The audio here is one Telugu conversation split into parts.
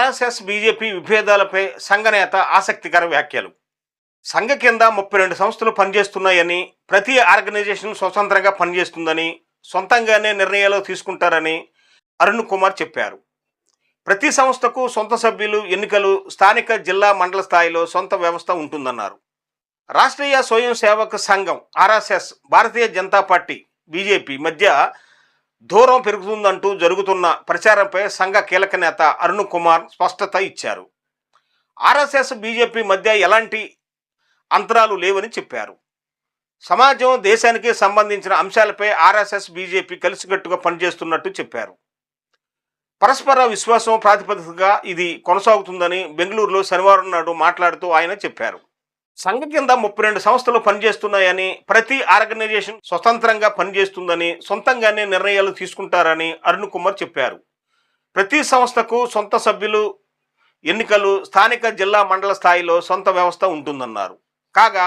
ఆర్ఎస్ఎస్ బీజేపీ విభేదాలపై సంఘ నేత ఆసక్తికర వ్యాఖ్యలు. సంఘ కింద ముప్పై రెండు సంస్థలు పనిచేస్తున్నాయని ప్రతి ఆర్గనైజేషన్ స్వతంత్రంగా పనిచేస్తుందని సొంతంగానే నిర్ణయాలు తీసుకుంటారని అరుణ్ కుమార్ చెప్పారు. ప్రతి సంస్థకు సొంత సభ్యులు ఎన్నికలు స్థానిక జిల్లా మండల స్థాయిలో సొంత వ్యవస్థ ఉంటుందన్నారు. Rashtriya Swayam Sevak Sangh RSS Bharatiya Janata party BJP మధ్య దూరం పెరుగుతుందంటూ జరుగుతున్న ప్రచారంపై సంఘ కీలక నేత అరుణ్ కుమార్ స్పష్టత ఇచ్చారు. ఆర్ఎస్ఎస్ బీజేపీ మధ్య ఎలాంటి అంతరాలు లేవని చెప్పారు. సమాజం దేశానికి సంబంధించిన అంశాలపై ఆర్ఎస్ఎస్ బీజేపీ కలిసికట్టుగా పనిచేస్తున్నట్టు చెప్పారు. పరస్పర విశ్వాసం ప్రాతిపదికగా ఇది కొనసాగుతుందని బెంగళూరులో శనివారం నాడు మాట్లాడుతూ ఆయన చెప్పారు. సంఘ కింద ముప్పై రెండు సంస్థలు పనిచేస్తున్నాయని ప్రతి ఆర్గనైజేషన్ స్వతంత్రంగా పనిచేస్తుందని సొంతంగానే నిర్ణయాలు తీసుకుంటారని అరుణ్ కుమార్ చెప్పారు. ప్రతి సంస్థకు సొంత సభ్యులు ఎన్నికలు స్థానిక జిల్లా మండల స్థాయిలో సొంత వ్యవస్థ ఉంటుందన్నారు. కాగా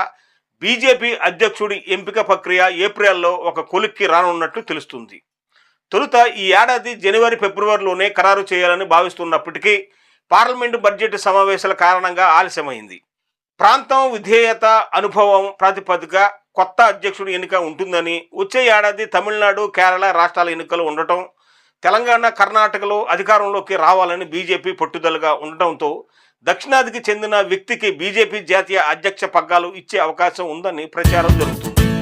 బీజేపీ అధ్యక్షుడి ఎంపిక ప్రక్రియ ఏప్రిల్లో ఒక కొలిక్కి రానున్నట్లు తెలుస్తుంది. తొలుత ఈ ఏడాది జనవరి ఫిబ్రవరిలోనే ఖరారు చేయాలని భావిస్తున్నప్పటికీ పార్లమెంటు బడ్జెట్ సమావేశాల కారణంగా ఆలస్యమైంది. ప్రాంతం విధేయత అనుభవం ప్రాతిపదిక కొత్త అధ్యక్షుడి ఎన్నిక ఉంటుందని వచ్చే ఏడాది తమిళనాడు కేరళ రాష్ట్రాల ఎన్నికలు ఉండటం తెలంగాణ కర్ణాటకలో అధికారంలోకి రావాలని బీజేపీ పట్టుదలగా ఉండటంతో దక్షిణాదికి చెందిన వ్యక్తికి బీజేపీ జాతీయ అధ్యక్ష పగ్గాలు ఇచ్చే అవకాశం ఉందని ప్రచారం జరుగుతుంది.